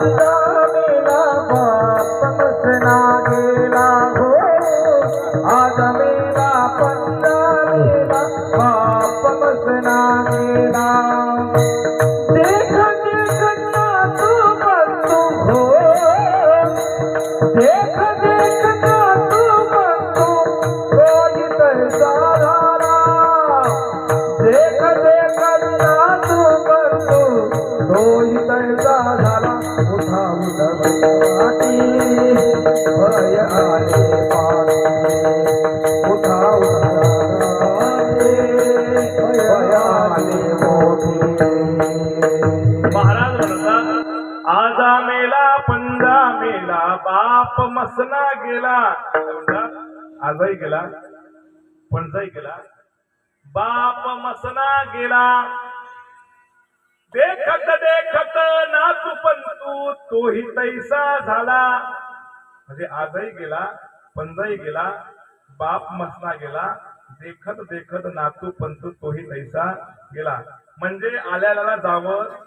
मेला बाप उठा भय आले पाणी उठा भय आले महाराज म्हणतात आजा मेला पंजा मेला बाप मसना गेला. आजही गेला पंजाही गेला. बाप मसना गेला. तोही तैसा झाला. म्हणजे आजही गेला पंजाही गेला बाप मसना गेला देखत देखत नातू पंतू तोही तैसा गेला. म्हणजे आल्याला जावं